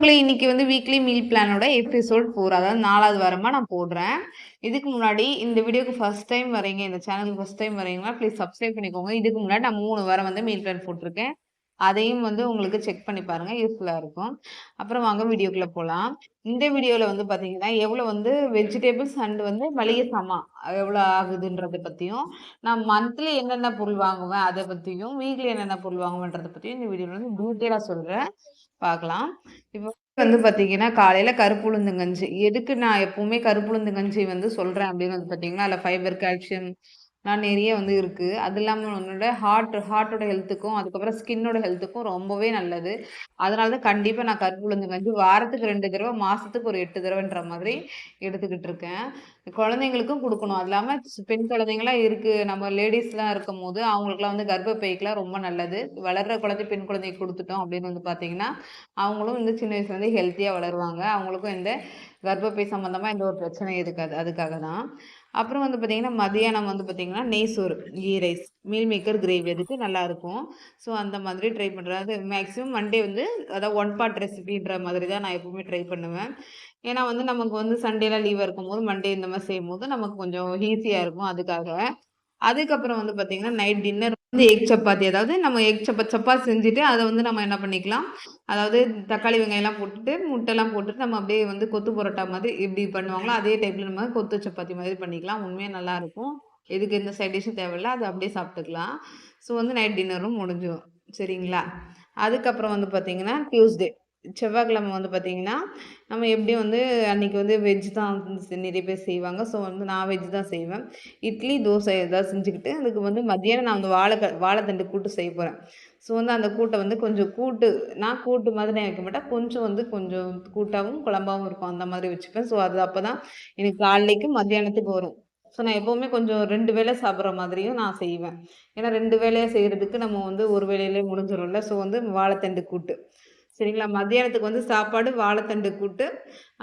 உங்களை இன்னைக்கு வந்து வீக்லி மீல் பிளானோட எபிசோட் ஃபோர் அதாவது நாலாவது வாரமாக நான் போடுறேன். இதுக்கு முன்னாடி இந்த வீடியோக்கு ஃபர்ஸ்ட் டைம் வரீங்க இந்த சேனலுக்கு ஃபர்ஸ்ட் டைம் வரீங்கன்னா ப்ளீஸ் சப்ஸ்கிரைப் பண்ணிக்கோங்க. இதுக்கு முன்னாடி நான் மூணு வாரம் வந்து மீல் பிளான் போட்டிருக்கேன். அதையும் வந்து உங்களுக்கு செக் பண்ணி பாருங்க யூஸ்ஃபுல்லாக இருக்கும். அப்புறம் வாங்க வீடியோக்குள்ளே போகலாம் இந்த வீடியோவில் வந்து பார்த்தீங்கன்னா எவ்வளோ வந்து வெஜிடபிள்ஸ் அண்ட் வந்து மளிகை சாமான் எவ்வளோ ஆகுதுன்றதை பற்றியும் நான் மந்த்லி என்னென்ன பொருள் வாங்குவேன் அதை பற்றியும் வீக்லி என்னென்ன பொருள் வாங்குவேன்றதை பற்றியும் இந்த வீடியோவில் வந்து டீட்டெயிலாக சொல்கிறேன் பார்க்கலாம் இப்போ வந்து பார்த்தீங்கன்னா காலையில் கருப்புளுந்தங்கஞ்சி எதுக்கு நான் எப்பவுமே கருப்புளுந்தங்கஞ்சி வந்து சொல்கிறேன் அப்படின்னு வந்து பார்த்தீங்கன்னா அதில் ஃபைபர் கால்சியம் நான் நிறைய வந்து இருக்குது அது இல்லாமல் உன்னோட ஹார்ட் ஹார்ட்டோட ஹெல்த்துக்கும் அதுக்கப்புறம் ஸ்கின்னோட ஹெல்த்துக்கும் ரொம்பவே நல்லது. அதனால தான் கண்டிப்பாக நான் கருப்புளுந்து கஞ்சி வாரத்துக்கு ரெண்டு தடவை மாதத்துக்கு ஒரு எட்டு தடவைன்ற மாதிரி எடுத்துக்கிட்டு இருக்கேன். குழந்தைங்களுக்கும் கொடுக்கணும். அது இல்லாமல் பெண் குழந்தைங்களாம் இருக்குது நம்ம லேடிஸ்லாம் இருக்கும் போது அவங்களுக்குலாம் வந்து கர்ப்பப்பைக்கெலாம் ரொம்ப நல்லது. வளர்கிற குழந்தை பெண் குழந்தைக்கு கொடுத்துட்டோம் அப்படின்னு வந்து பார்த்தீங்கன்னா அவங்களும் வந்து சின்ன வயசுலேருந்து ஹெல்த்தியாக வளருவாங்க. அவங்களுக்கும் இந்த கர்ப்பப்பை சம்மந்தமாக எந்த ஒரு பிரச்சனையும் இருக்காது. அதுக்காக தான் அப்புறம் வந்து பார்த்தீங்கன்னா மதியானம் வந்து பார்த்தீங்கன்னா நெய்சோறு ghee rice meal maker gravy அதுக்கு நல்லாயிருக்கும் ஸோ அந்த மாதிரி ட்ரை பண்ணுறேன் அது மேக்ஸிமம் மண்டே வந்து அதாவது ஒன் பார்ட் ரெசிபின்ற மாதிரி தான் நான் எப்பவுமே ட்ரை பண்ணுவேன். ஏன்னா வந்து நமக்கு வந்து சண்டேலாம் லீவாக இருக்கும்போது மண்டே இந்த மாதிரி செய்யும் போது நமக்கு கொஞ்சம் ஈஸியாக இருக்கும் அதுக்காக. அதுக்கப்புறம் வந்து பார்த்தீங்கன்னா நைட் டின்னர் வந்து எக் சப்பாத்தி. அதாவது நம்ம எக் சப்பா சப்பாத்தி செஞ்சுட்டு அதை வந்து நம்ம என்ன பண்ணிக்கலாம்? அதாவது தக்காளி வெங்காயம்லாம் போட்டுட்டு முட்டைலாம் போட்டுட்டு நம்ம அப்படியே வந்து கொத்து பரோட்டா மாதிரி எப்படி பண்ணுவாங்களோ அதே டைப்பில் நம்ம கொத்து சப்பாத்தி மாதிரி பண்ணிக்கலாம். உண்மையாக நல்லாயிருக்கும் எதுக்கு எந்த சைட் டிஷ்ஷும் தேவையில்ல அதை அப்படியே சாப்பிட்டுக்கலாம். ஸோ வந்து நைட் டின்னரும் முடிஞ்சிடும் சரிங்களா? அதுக்கப்புறம் வந்து பார்த்தீங்கன்னா டியூஸ்டே செவ்வாய்க்கிழமை வந்து பார்த்திங்கன்னா நம்ம எப்படியும் வந்து அன்றைக்கி வந்து வெஜ் தான் நிறைய பேர் செய்வாங்க. ஸோ வந்து நான் வெஜ் தான் செய்வேன். இட்லி தோசை இதாக செஞ்சுக்கிட்டு அதுக்கு வந்து மத்தியானம் நான் வந்து வாழைக்க வாழைத்தண்டு கூட்டு செய்ய போகிறேன் ஸோ வந்து அந்த கூட்டை வந்து கொஞ்சம் கூட்டு நான் கூட்டு மாதிரி நான் வைக்க மாட்டேன். கொஞ்சம் வந்து கொஞ்சம் கூட்டாகவும் குழம்பாகவும் இருக்கும். அந்த மாதிரி வச்சுப்பேன். ஸோ அது அப்போ தான் எனக்கு காலைக்கும் மத்தியானத்துக்கு வரும். ஸோ நான் எப்போவுமே கொஞ்சம் ரெண்டு வேளை சாப்பிட்ற மாதிரியும் நான் செய்வேன். ஏன்னா ரெண்டு வேலையாக செய்கிறதுக்கு நம்ம வந்து ஒரு வேலையிலே முடிஞ்சிடும்ல ஸோ வந்து வாழைத்தண்டு கூட்டு. சரிங்களா? மத்தியானத்துக்கு வந்து சாப்பாடு வாழைத்தண்டு கூட்டு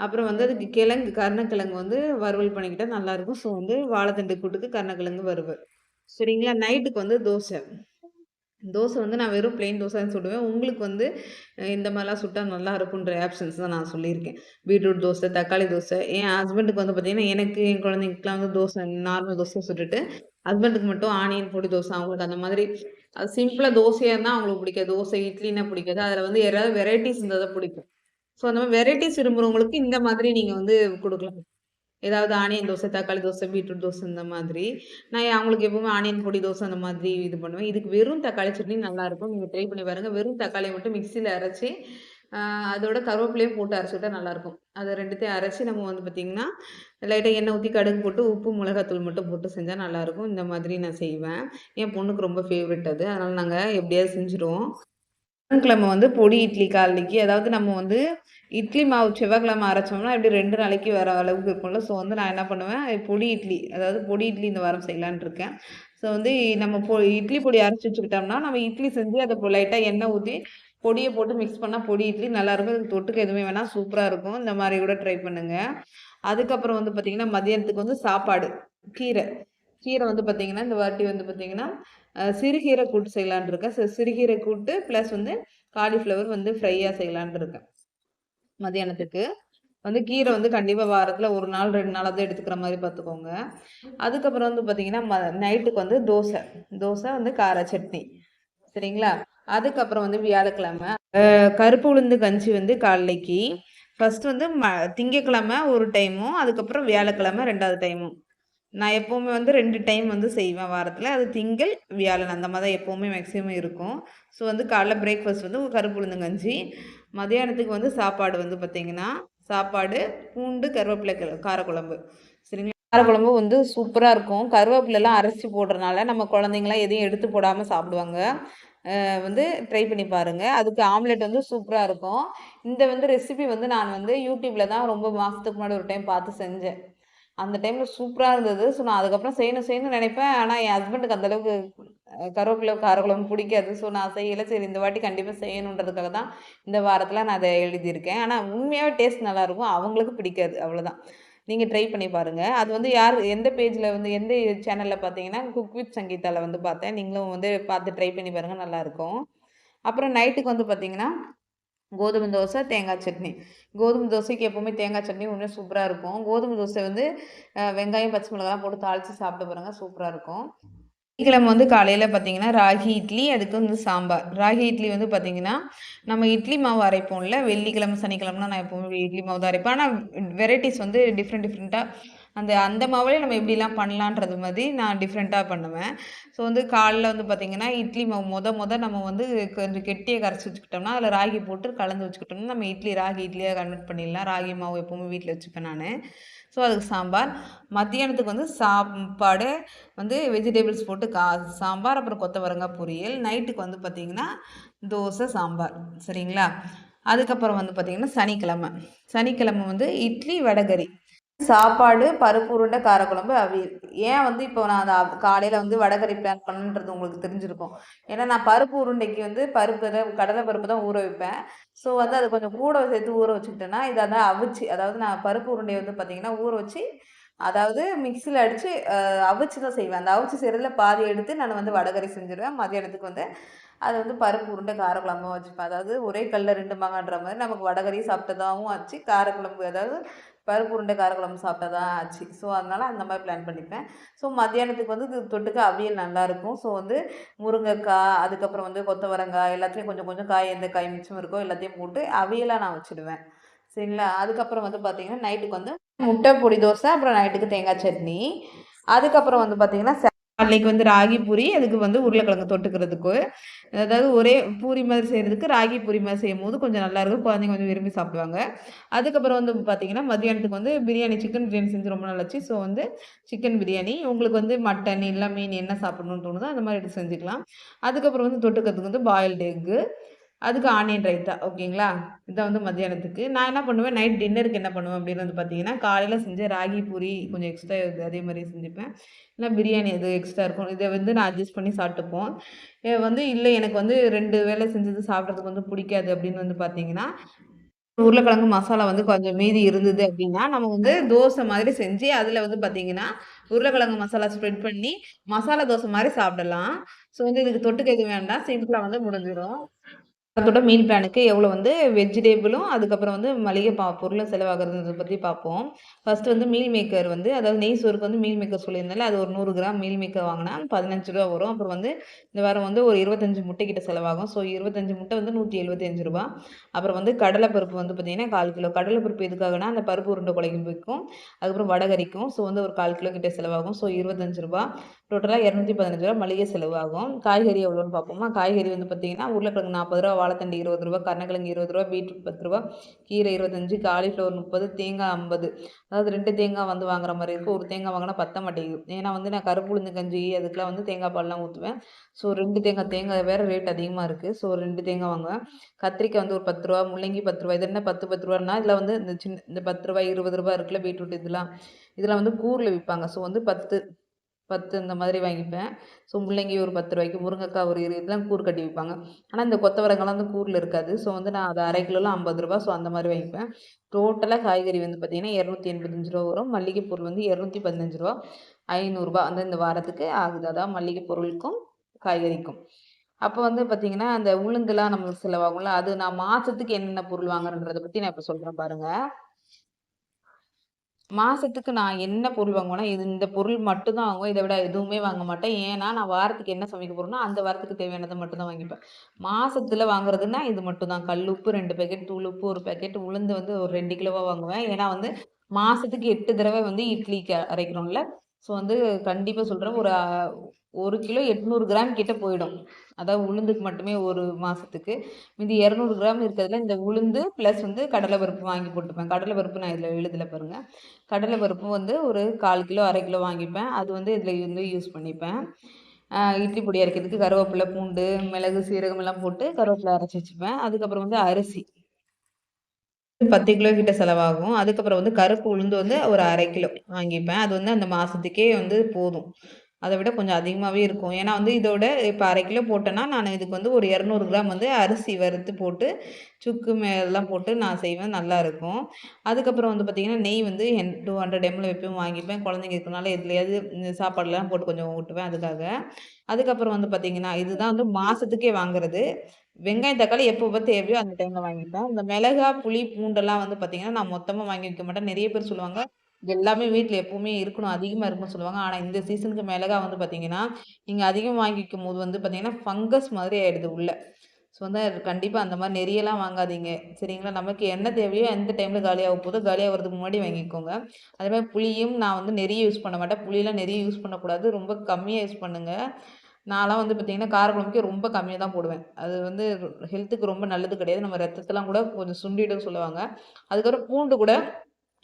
அப்புறம் வந்து அதுக்கு கிழங்கு கருணக்கிழங்கு வந்து வறுவல் பண்ணிக்கிட்டால் நல்லாயிருக்கும் ஸோ வந்து வாழைத்தண்டு கூட்டுக்கு கருணக்கிழங்கு வறுவல். சரிங்களா? நைட்டுக்கு வந்து தோசை. தோசை வந்து நான் வெறும் பிளெயின் தோசை தான் சுடுவேன். உங்களுக்கு வந்து இந்த மாதிரிலாம் சுட்டால் நல்லா இருக்குன்ற ஆப்ஷன்ஸ் தான் நான் சொல்லியிருக்கேன். பீட்ரூட் தோசை தக்காளி தோசை. என் ஹஸ்பண்டுக்கு வந்து பார்த்திங்கன்னா எனக்கு என் குழந்தைங்களுக்குலாம் வந்து தோசை நார்மல் தோசை சுட்டுட்டு ஹஸ்பண்டுக்கு மட்டும் ஆனியன் பொடி தோசை அவங்களுக்கு அந்த மாதிரி அது சிம்பிளாக தோசையாக இருந்தால் அவங்களுக்கு பிடிக்காது. தோசை இட்லினா பிடிக்காது. அதில் வந்து யாராவது வெரைட்டிஸ் இருந்தால் தான் பிடிக்கும். ஸோ அந்த மாதிரி வெரைட்டிஸ் விரும்புகிறவங்களுக்கு இந்த மாதிரி நீங்கள் வந்து கொடுக்கலாம். ஏதாவது ஆனியன் தோசை தக்காளி தோசை பீட்ரூட் தோசை இந்த மாதிரி. நான் அவங்களுக்கு எப்பவுமே ஆனியன் பொடி தோசை அந்த மாதிரி இது பண்ணுவேன். இதுக்கு வெறும் தக்காளி சட்னி நல்லாயிருக்கும் நீங்கள் ட்ரை பண்ணி பாருங்கள் வெறும் தக்காளியை மட்டும் மிக்சியில் அரைச்சி அதோட கருவேப்பிலையும் போட்டு அரைச்சிட்டா நல்லாயிருக்கும். அதை ரெண்டுத்தையும் அரைச்சி நம்ம வந்து பார்த்திங்கன்னா லைட்டாக எண்ணெய் ஊற்றி கடுகு போட்டு உப்பு மிளகாத்தூள் மட்டும் போட்டு செஞ்சால் நல்லாயிருக்கும். இந்த மாதிரி நான் செய்வேன். என் பொண்ணுக்கு ரொம்ப ஃபேவரெட் அது. அதனால் நாங்கள் எப்படியாவது செஞ்சுருவோம். புதன்கிழமை வந்து பொடி இட்லி காலைக்கு அதாவது நம்ம வந்து இட்லி மாவு செவ்வாய்க்கிழமை அரைச்சோம்னா இப்படி ரெண்டு நாளைக்கு வர அளவுக்கு இருக்கும்ல. ஸோ வந்து நான் என்ன பண்ணுவேன் பொடி இட்லி அதாவது பொடி இட்லி இந்த வாரம் செய்யலான் இருக்கேன். ஸோ வந்து நம்ம பொ இட்லி பொடி அரைச்சி வச்சுக்கிட்டோம்னா நம்ம இட்லி செஞ்சு அதை லைட்டாக எண்ணெய் ஊற்றி பொடியை போட்டு மிக்ஸ் பண்ணால் பொடி இட்லி நல்லாயிருக்கும் இதுக்கு தொட்டுக்கு எதுவுமே வேணால் சூப்பராக இருக்கும். இந்த மாதிரி கூட ட்ரை பண்ணுங்கள் அதுக்கப்புறம் வந்து பார்த்திங்கன்னா மதியானத்துக்கு வந்து சாப்பாடு கீரை. கீரை வந்து பார்த்திங்கன்னா இந்த வாட்டி வந்து பார்த்திங்கன்னா சிறுகீரை கூட்டு செய்யலான் இருக்கேன். சிறுகீரை கூட்டு ப்ளஸ் வந்து காலிஃப்ளவர் வந்து ஃப்ரையாக செய்யலான் இருக்கேன். மதியானத்துக்கு வந்து கீரை வந்து கண்டிப்பாக வாரத்தில் ஒரு நாள் ரெண்டு நாளாவது எடுத்துக்கிற மாதிரி பார்த்துக்கோங்க அதுக்கப்புறம் வந்து பார்த்திங்கன்னா ம நைட்டுக்கு வந்து தோசை. தோசை வந்து கார சட்னி. சரிங்களா? அதுக்கப்புறம் வந்து வியாழக்கிழமை கருப்பு உளுந்து கஞ்சி வந்து காலைக்கு. ஃபஸ்ட்டு வந்து ம திங்கக்கிழமை ஒரு டைமும் அதுக்கப்புறம் வியாழக்கிழமை ரெண்டாவது டைமும் நான் எப்போவுமே வந்து ரெண்டு டைம் வந்து செய்வேன் வாரத்தில். அது திங்கள் வியாழன். அந்த மாதிரி தான் எப்போவுமே மேக்ஸிமம் இருக்கும். ஸோ வந்து காலைல பிரேக்ஃபாஸ்ட் வந்து கருப்பு உளுந்து கஞ்சி. மதியானத்துக்கு வந்து சாப்பாடு வந்து பார்த்திங்கன்னா சாப்பாடு பூண்டு கருவேப்பிலை காரக்குழம்பு. சரிங்களா? காரக்குழம்பு வந்து சூப்பராக இருக்கும். கருவேப்பிலெலாம் அரைச்சி போடுறனால நம்ம குழந்தைங்களாம் எதையும் எடுத்து போடாமல் சாப்பிடுவாங்க. வந்து ட்ரை பண்ணி பாருங்கள் அதுக்கு ஆம்லெட் வந்து சூப்பராக இருக்கும். இந்த வந்து ரெசிபி வந்து நான் வந்து யூடியூப்பில் தான் ரொம்ப மாதத்துக்கு முன்னாடி ஒரு டைம் பார்த்து செஞ்சேன். அந்த டைமில் சூப்பராக இருந்தது. ஸோ நான் அதுக்கப்புறம் செய்யணும் செய்யணும்னு நினைப்பேன். ஆனால் என் ஹஸ்பண்டுக்கு அந்தளவுக்கு கருவேப்பிலை காரக்குழம்பு பிடிக்காது. ஸோ நான் செய்யலை. சரி இந்த வாட்டி கண்டிப்பாக செய்யணுன்றதுக்காக தான் இந்த வாரத்தில் நான் அதை எழுதியிருக்கேன். ஆனால் உண்மையாகவே டேஸ்ட் நல்லாயிருக்கும் அவங்களுக்கு பிடிக்காது. அவ்வளோதான் நீங்கள் ட்ரை பண்ணி பாருங்கள் அது வந்து யார் எந்த பேஜில் வந்து எந்த சேனலில் பார்த்தீங்கன்னா குக் வித் சங்கீதாவில் வந்து பார்த்தேன் நீங்களும் வந்து பார்த்து ட்ரை பண்ணி பாருங்கள் நல்லாயிருக்கும் அப்புறம் நைட்டுக்கு வந்து பார்த்தீங்கன்னா கோதுமை தோசை தேங்காய் சட்னி. கோதுமை தோசைக்கு எப்போவுமே தேங்காய் சட்னி உண்மையாக சூப்பராக இருக்கும். கோதுமை தோசை வந்து வெங்காயம் பச்சை மிளகாலாம் போட்டு தாளித்து சாப்பிட்டு பாருங்கள் சூப்பராக இருக்கும். வெள்ளிக்கிழமை வந்து காலையில் பார்த்தீங்கன்னா ராகி இட்லி அதுக்கு வந்து சாம்பார். ராகி இட்லி வந்து பார்த்தீங்கன்னா நம்ம இட்லி மாவு அரைப்போம்ல வெள்ளிக்கிழமை சனிக்கிழமைனா நான் எப்போவுமே இட்லி மாவு தான் அரைப்பேன். ஆனால் வெரைட்டிஸ் வந்து டிஃப்ரெண்ட் டிஃப்ரெண்ட்டாக அந்த அந்த மாவுலேயே நம்ம எப்படிலாம் பண்ணலான்றது மாதிரி நான் டிஃப்ரெண்ட்டாக பண்ணுவேன். ஸோ வந்து காலைல வந்து பார்த்திங்கன்னா இட்லி மாவு மொத மொதல் நம்ம வந்து கொஞ்சம் கெட்டியாக கரைச்சி வச்சுக்கிட்டோம்னா அதில் ராகி போட்டு கலந்து வச்சுக்கிட்டோம்னா நம்ம இட்லி ராகி இட்லியாக கன்வெர்ட் பண்ணிடலாம். ராகி மாவு எப்போவுமே வீட்டில் வச்சுப்பேன் நான். ஸோ அதுக்கு சாம்பார். மத்தியானத்துக்கு வந்து சாப்பாடு வந்து வெஜிடபிள்ஸ் போட்டு கா சாம்பார் அப்புறம் கொத்தவரங்காய் பொரியல். நைட்டுக்கு வந்து பார்த்திங்கன்னா தோசை சாம்பார். சரிங்களா? அதுக்கப்புறம் வந்து பார்த்திங்கன்னா சனிக்கிழமை. சனிக்கிழமை வந்து இட்லி வடகரி சாப்பாடு பருப்பு உருண்டை காரக்குழம்பு அவியல் ஏன் வந்து இப்போ நான் அந்த காலையில் வந்து வடகறி பிளான் பண்ணுன்றது உங்களுக்கு தெரிஞ்சிருக்கும். ஏன்னா நான் பருப்பு உருண்டைக்கு வந்து பருப்பு கடலை பருப்பு தான் ஊற வைப்பேன். ஸோ வந்து அது கொஞ்சம் கூட சேர்த்து ஊற வச்சுக்கிட்டேன்னா இதை தான் அவிச்சு அதாவது நான் பருப்பு உருண்டையை வந்து பார்த்திங்கன்னா ஊற வச்சு அதாவது மிக்சியில் அடித்து அவிச்சு தான் செய்வேன். அந்த அவிச்சு செய்கிறதுல பாதி எடுத்து நான் வந்து வடகறி செஞ்சுருவேன். மதியானத்துக்கு வந்து அது வந்து பருப்பு உருண்டை காரக்குழம்பும் வச்சுப்பேன். அதாவது ஒரே கல்லில் ரெண்டு மாங்கன்ற மாதிரி நமக்கு வடகறி சாப்பிட்டதாகவும் ஆச்சு காரக்குழம்பு அதாவது பருப்பு உருண்டை காரக்குழம்பு சாப்பிட்டா தான் ஆச்சு. ஸோ அதனால் அந்த மாதிரி பிளான் பண்ணிப்பேன். ஸோ மத்தியானத்துக்கு வந்து இது தொட்டுக்க அவியல் நல்லாயிருக்கும் ஸோ வந்து முருங்கைக்காய் அதுக்கப்புறம் வந்து கொத்தவரங்காய் எல்லாத்தையும் கொஞ்சம் கொஞ்சம் காய் எந்த காய் மிச்சம் இருக்கோ எல்லாத்தையும் போட்டு அவியலாக நான் வச்சுடுவேன். சரிங்களா? அதுக்கப்புறம் வந்து பார்த்திங்கன்னா நைட்டுக்கு வந்து முட்டை பொடி தோசை அப்புறம் நைட்டுக்கு தேங்காய் சட்னி. அதுக்கப்புறம் வந்து பார்த்திங்கன்னா அன்னைக்கு வந்து ராகி பூரி அதுக்கு வந்து உருளைக்கிழங்கு தொட்டுக்கிறதுக்கு. அதாவது ஒரே பூரி மாதிரி செய்கிறதுக்கு ராகி பூரி மாதிரி செய்யும் போது கொஞ்சம் நல்லாயிருக்கும் குழந்தைங்க கொஞ்சம் விரும்பி சாப்பிடுவாங்க. அதுக்கப்புறம் வந்து பார்த்திங்கன்னா மதியானத்துக்கு வந்து பிரியாணி சிக்கன் பிரியாணி செஞ்சு ரொம்ப நல்லாச்சு ஸோ வந்து சிக்கன் பிரியாணி உங்களுக்கு வந்து மட்டன் இல்லை மீன் என்ன சாப்பிடணும்னு தோணுதோ அந்த மாதிரி எடுத்து செஞ்சுக்கலாம். அதுக்கப்புறம் வந்து தொட்டுக்கிறதுக்கு வந்து பாயில்டு எக்கு அதுக்கு ஆனியன் ரைத்தா ஓகேங்களா? இதான் வந்து மத்தியானத்துக்கு. நான் என்ன பண்ணுவேன் நைட் டின்னருக்கு என்ன பண்ணுவேன் அப்படின்னு வந்து பார்த்தீங்கன்னா காலையில் செஞ்ச ராகி பூரி கொஞ்சம் எக்ஸ்ட்ரா அதே மாதிரி செஞ்சுப்பேன். இல்லை பிரியாணி அது எக்ஸ்ட்ரா இருக்கும் இதை வந்து நான் அட்ஜஸ்ட் பண்ணி சாப்பிட்டுப்போம். வந்து இல்லை எனக்கு வந்து ரெண்டு வேலை செஞ்சது சாப்பிட்றதுக்கு வந்து பிடிக்காது அப்படின்னு வந்து பார்த்தீங்கன்னா உருளைக்கிழங்கு மசாலா வந்து கொஞ்சம் மீதி இருந்தது அப்படின்னா நம்ம வந்து தோசை மாதிரி செஞ்சு அதில் வந்து பார்த்தீங்கன்னா உருளைக்கிழங்கு மசாலா ஸ்ப்ரெட் பண்ணி மசாலா தோசை மாதிரி சாப்பிடலாம். ஸோ வந்து இதுக்கு தொட்டுக்க எதுவும் வேண்டாம். சிம்பிளாக வந்து முடிஞ்சிடும். அதோட மீல் பிளானுக்கு எவ்வளோ வந்து வெஜிடேபிளும் அதுக்கப்புறம் வந்து மளிகை பா பொருளும் செலவாகிறத பற்றி பார்ப்போம் ஃபஸ்ட்டு வந்து மீல் மேக்கர் வந்து அதாவது நெய் சோறுக்கு வந்து மீல் மேக்கர் சொல்லியிருந்தால அது ஒரு நூறு கிராம் மீல் மேக்கர் வாங்கினா பதினஞ்சு ரூபா வரும். அப்புறம் வந்து இந்த வாரம் வந்து ஒரு இருபத்தஞ்சு முட்டை கிட்ட செலவாகும். ஸோ இருபத்தஞ்சி முட்டை வந்து நூற்றி எழுபத்தஞ்சு ரூபா. அப்புறம் வந்து கடலைப்பருப்பு வந்து பார்த்திங்கன்னா கால் கிலோ. கடலைப்பருப்பு எதுக்காகனா அந்த பருப்பு உருண்டை குழைக்கும் வைக்கும். அதுக்கப்புறம் வடகரிக்கும். ஸோ வந்து ஒரு கால் கிலோ கிட்ட செலவாகும். ஸோ இருபத்தஞ்சு ரூபா. டோட்டலாக இரநூத்தி பதினஞ்சு ரூபா மளிகை செலவாகும். காய்கறி எவ்வளோன்னு பார்ப்போமா? காய்கறி வந்து பார்த்திங்கன்னா உருளைக்கிழங்கு நாற்பது ரூபா வாழைத்தண்டு இருபது ரூபா கருணக்கிழங்கு இருபது ரூபா பீட்ரூட் பத்து ரூபா கீரை இருபத்தஞ்சி காலிஃப்ளவர் முப்பது தேங்காய் ஐம்பது. அதாவது ரெண்டு தேங்காய் வந்து வாங்குற மாதிரி இருக்கும். ஒரு தேங்காய் வாங்கினா பத்த மாட்டேங்குது. ஏன்னா வந்து நான் கருப்பு உளுந்து கஞ்சி அதுக்கெலாம் வந்து தேங்காய் பால்லாம் ஊற்றுவேன் ஸோ ரெண்டு தேங்காய் தேங்காய் வேறு ரேட் அதிகமாக இருக்குது ஸோ ரெண்டு தேங்காய் வாங்குவேன். கத்திரிக்காய் வந்து ஒரு பத்து ரூபா முள்ளங்கி பத்து ரூபா இது என்ன பத்து பத்து ரூபான்னா இதில் வந்து இந்த சின்ன இந்த பத்து ரூபா இருபது ரூபா இருக்குல்ல பீட்ரூட் இதெல்லாம். இதெல்லாம் வந்து கூரில் விற்பாங்க. ஸோ வந்து பத்து பத்து இந்த மாதிரி வாங்கிப்பேன். ஸோ முள்ளங்கி ஒரு பத்து ரூபாய்க்கு முருங்கைக்காய் ஒரு இதெல்லாம் கூறு கட்டி விற்பாங்க ஆனால் இந்த கொத்தவரங்கெல்லாம் வந்து கூரில் இருக்காது. ஸோ வந்து நான் அதை அரை கிலோலாம் ஐம்பது ரூபா ஸோ அந்த மாதிரி வாங்கிப்பேன். டோட்டலாக காய்கறி வந்து பார்த்திங்கன்னா இரநூத்தி எண்பத்தஞ்சு ரூபா வரும். மல்லிகை பொருள் வந்து இரநூத்தி பதினஞ்சு ரூபா ஐநூறுரூபா அந்த இந்த வாரத்துக்கு ஆகுது. அதான் மல்லிகை பொருளுக்கும் காய்கறிக்கும். அப்போ வந்து பார்த்தீங்கன்னா அந்த உளுந்துலாம் நம்மளுக்கு செலவாகும்ல அது நான் மாதத்துக்கு என்னென்ன பொருள் வாங்குறன்றதை பற்றி நான் இப்போ சொல்கிறேன் பாருங்கள் மாசத்துக்கு நான் என்ன பொருள் வாங்குவேன்னா, இது இந்த பொருள் மட்டும்தான் வாங்குவேன். இதை விட எதுவுமே வாங்க மாட்டேன். ஏன்னா, நான் வாரத்துக்கு என்ன சமைக்க போறேனோ, அந்த வாரத்துக்கு தேவையானதை மட்டும்தான் வாங்கிப்பேன். மாசத்துல வாங்குறதுன்னா இது மட்டும் தான். கல் உப்பு ரெண்டு பேக்கெட், தூள் உப்பு ஒரு பேக்கெட், உளுந்து வந்து ஒரு ரெண்டு கிலோவா வாங்குவேன். ஏன்னா வந்து மாசத்துக்கு எட்டு தடவை வந்து இட்லிக்கு அரைக்கிறோம்ல. ஸோ வந்து கண்டிப்பாக சொல்கிறேன் ஒரு ஒரு கிலோ எட்நூறு கிராம் கிட்டே போயிடும். அதாவது உளுந்துக்கு மட்டுமே ஒரு மாதத்துக்கு மீதி இரநூறு கிராம் இருக்கிறதுல இந்த உளுந்து ப்ளஸ் வந்து கடலை பருப்பு வாங்கி போட்டுப்பேன். கடலை பருப்பு நான் இதில் எழுதல பாருங்கள் கடலை பருப்பு வந்து ஒரு கால் கிலோ அரை கிலோ வாங்கிப்பேன். அது வந்து இதில் வந்து யூஸ் பண்ணிப்பேன். இட்லி பொடி அரைக்கிறதுக்கு கருவேப்பிலை பூண்டு மிளகு சீரகம் எல்லாம் போட்டு கருவேப்பிலை அரைச்சி வச்சுப்பேன். அதுக்கப்புறம் வந்து அரிசி. பத்து கிலோ கிட்ட செலவாகும். அதுக்கப்புறம் வந்து கருப்பு உளுந்து வந்து ஒரு அரை கிலோ வாங்கிப்பேன். அது வந்து அந்த மாதத்துக்கே வந்து போதும். அதை விட கொஞ்சம் அதிகமாகவே இருக்கும். ஏன்னா வந்து இதோட இப்போ அரை கிலோ போட்டேன்னா நான் இதுக்கு வந்து ஒரு இரநூறு கிராம் வந்து அரிசி வறுத்து போட்டு சுக்கு மேலாம் போட்டு நான் செய்வேன். நல்லாயிருக்கும் அதுக்கப்புறம் வந்து பார்த்திங்கன்னா நெய் வந்து என் டூ ஹண்ட்ரட் எம்எல் எப்பயும் வாங்கிப்பேன். குழந்தைங்க இருக்கனால எதுலையாவது சாப்பாடுலாம் போட்டு கொஞ்சம் ஊட்டுவேன் அதுக்காக. அதுக்கப்புறம் வந்து பார்த்திங்கன்னா இதுதான் வந்து மாதத்துக்கே வாங்குறது. வெங்காயம் தக்காளி எப்போ தேவையோ அந்த டைமில் வாங்கிப்பேன். இந்த மிளகா புளி பூண்டெல்லாம் வந்து பார்த்திங்கன்னா நான் மொத்தமாக வாங்கி வைக்க மாட்டேன். நிறைய பேர் சொல்லுவாங்க எல்லாமே வீட்டில் எப்பவுமே இருக்கணும். அதிகமாக இருக்கும்னு சொல்லுவாங்க. ஆனால் இந்த சீசனுக்கு மிளகா வந்து பார்த்தீங்கன்னா நீங்கள் அதிகம் வாங்கிக்கும் போது வந்து பார்த்தீங்கன்னா ஃபங்கஸ் மாதிரி ஆகிடுது உள்ளே. ஸோ வந்து கண்டிப்பாக அந்த மாதிரி நெறியெல்லாம் வாங்காதீங்க. சரிங்களா? நமக்கு என்ன தேவையோ எந்த டைமில் காலியாக போதோ காலியாக வரதுக்கு முன்னாடி வாங்கிக்கோங்க. அதே மாதிரி புளியும் நான் வந்து நிறைய யூஸ் பண்ண மாட்டேன். புளியெலாம் நிறைய யூஸ் பண்ணக்கூடாது. ரொம்ப கம்மியாக யூஸ் பண்ணுங்கள் நான்லாம் வந்து பார்த்திங்கன்னா காரக்குழம்புக்கே ரொம்ப கம்மியாக தான் போடுவேன். அது வந்து ஹெல்த்துக்கு ரொம்ப நல்லது கிடையாது. நம்ம ரத்தத்தெல்லாம் கூட கொஞ்சம் சுண்டிடும் சொல்லுவாங்க. அதுக்கப்புறம் பூண்டு கூட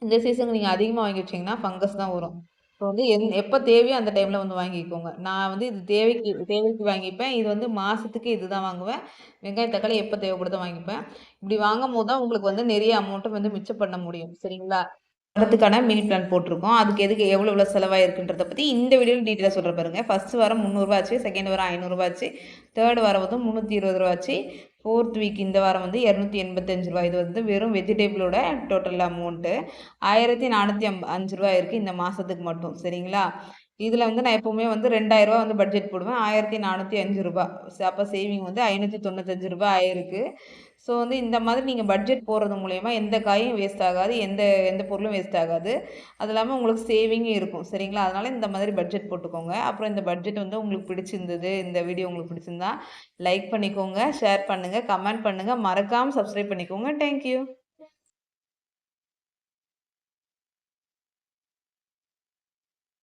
இந்த சீசனுக்கு நீங்கள் அதிகமாக வாங்கி வச்சிங்கன்னா ஃபங்கஸ் தான் வரும். இப்போ வந்து எந் எப்போ தேவையோ அந்த டைமில் வந்து வாங்கிக்கோங்க. நான் வந்து இது தேவைக்கு தேவைக்கு வாங்கிப்பேன். இது வந்து மாதத்துக்கு இது தான் வாங்குவேன். வெங்காயம் தக்காளி எப்போ தேவைப்படுதோ வாங்கிப்பேன். இப்படி வாங்கும் போது தான் உங்களுக்கு வந்து நிறைய அமௌண்ட்டை வந்து மிச்சம் பண்ண முடியும். சரிங்களா? வரதுக்கான மீல் பிளான் போட்டிருக்கோம். அதுக்கு எதுக்கு எவ்வளோ எவ்வளோ செலவாயிருக்குன்றதை பற்றி இந்த வீடியோவில் டீட்டெயிலாக சொல்கிற பாருங்க. ஃபஸ்ட் வாரம் முந்நூறுரூவா ஆச்சு. செகண்ட் வாரம் ஐநூறுரூவா ஆச்சு. தேர்ட் வாரம் வந்து முந்நூற்றி இருபது ரூபா ஆச்சு. ஃபோர்த் வீக் இந்த வாரம் வந்து இரநூத்தி எண்பத்தஞ்சு ரூபா இது வந்து வெறும் வெஜிடேபிளோட டோட்டல் அமௌண்ட்டு ஆயிரத்தி நானூற்றி அம் அஞ்சு ரூபா இருக்குது இந்த மாதத்துக்கு மட்டும். சரிங்களா? இதில் வந்து நான் எப்போவுமே வந்து ரெண்டாயிரரூவா வந்து பட்ஜெட் போடுவேன். ஆயிரத்தி நானூற்றி அஞ்சு ரூபா அப்போ சேவிங் வந்து ஐநூற்றி தொண்ணூத்தஞ்சு ரூபா ஆயிருக்கு. ஸோ வந்து இந்த மாதிரி நீங்கள் பட்ஜெட் போடுறது மூலயமா எந்த காயும் வேஸ்ட் ஆகாது எந்த எந்த பொருளும் வேஸ்ட் ஆகாது. அது இல்லாமல் உங்களுக்கு சேவிங்கும் இருக்கும் சரிங்களா? அதனால் இந்த மாதிரி பட்ஜெட் போட்டுக்கோங்க. அப்புறம் இந்த பட்ஜெட் வந்து உங்களுக்கு பிடிச்சிருந்தது இந்த வீடியோ உங்களுக்கு பிடிச்சிருந்தா லைக் பண்ணிக்கோங்க ஷேர் பண்ணுங்கள் கமெண்ட் பண்ணுங்கள் மறக்காமல் சப்ஸ்கிரைப் பண்ணிக்கோங்க. தேங்க்யூ